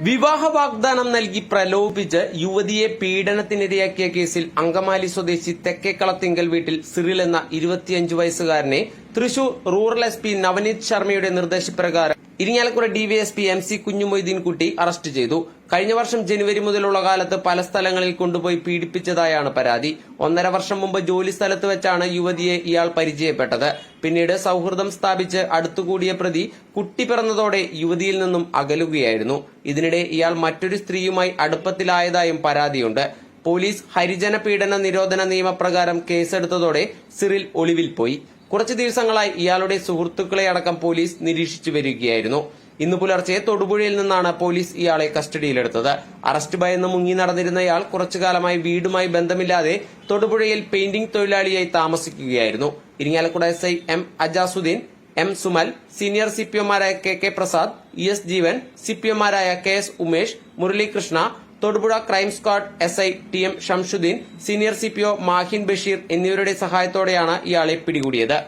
വിവാഹ വാഗ്ദാനം നൽകി പ്രലോഭിച്ച് യുവതിയെ പീഡനത്തിനിരയാക്കിയ കേസിൽ അങ്കമാലി സ്വദേശി തെക്കേക്കളത്തിങ്കൽ വീട്ടിൽ സിറിൽ എന്ന ഇരുപത്തിയഞ്ച് വയസ്സുകാരനെ Thrissur rural S P Navaneeth ശർമ്മയുടെ നിർദ്ദേശപ്രകാരം Irinjalakuda DYSP M C Kunjumoideenkutty arrest ചെയ്തു. കഴിഞ്ഞ വർഷം ജനുവരി മുതലുള്ള കാലത്ത് പല സ്ഥലങ്ങളിൽ കൊണ്ടുപോയി പീഡിപ്പിച്ചതായാണ് പരാതി. ഒന്നര വർഷം മുമ്പ് ജോലി സ്ഥലത്ത് വെച്ചാണ് യുവതിയെ ഇയാൾ പരിചയപ്പെട്ടത്. പിന്നീട് സൌഹൃദം സ്ഥാപിച്ച് അടുത്തുകൂടിയ പ്രതി കുട്ടി പിറന്നതോടെ യുവതിയിൽ നിന്നും അകലുകയായിരുന്നു. ഇതിനിടെ ഇയാൾ മറ്റൊരു സ്ത്രീയുമായി അടുപ്പത്തിലായതായും പരാതിയുണ്ട്. പോലീസ് ഹരിജന പീഡന നിരോധന നിയമപ്രകാരം കേസെടുത്തതോടെ സിറിൽ ഒളിവിൽ പോയി. കുറച്ചു ദിവസങ്ങളായി ഇയാളുടെ സുഹൃത്തുക്കളെ അടക്കം പോലീസ് നിരീക്ഷിച്ചു വരികയായിരുന്നു. ഇന്ന് പുലർച്ചെ തൊടുപുഴയിൽ നിന്നാണ് പോലീസ് ഇയാളെ കസ്റ്റഡിയിലെടുത്തത്. അറസ്റ്റ് ഭയന്ന് മുങ്ങി നടന്നിരുന്ന ഇയാൾ കുറച്ചുകാലമായി വീടുമായി ബന്ധമില്ലാതെ തൊടുപുഴയിൽ പെയിന്റിംഗ് തൊഴിലാളിയായി താമസിക്കുകയായിരുന്നു. Irinjalakuda S I M Ajasuddin M Sumal senior C P എംമാരായ K K Prasad E S Jeevan C P എംമാരായ K S Umesh Muralikrishna Thodupuzha crime squad S I T M Shamshuddin senior C P O Mahin Basheer എന്നിവരുടെ സഹായത്തോടെയാണ് ഇയാളെ പിടികൂടിയത്.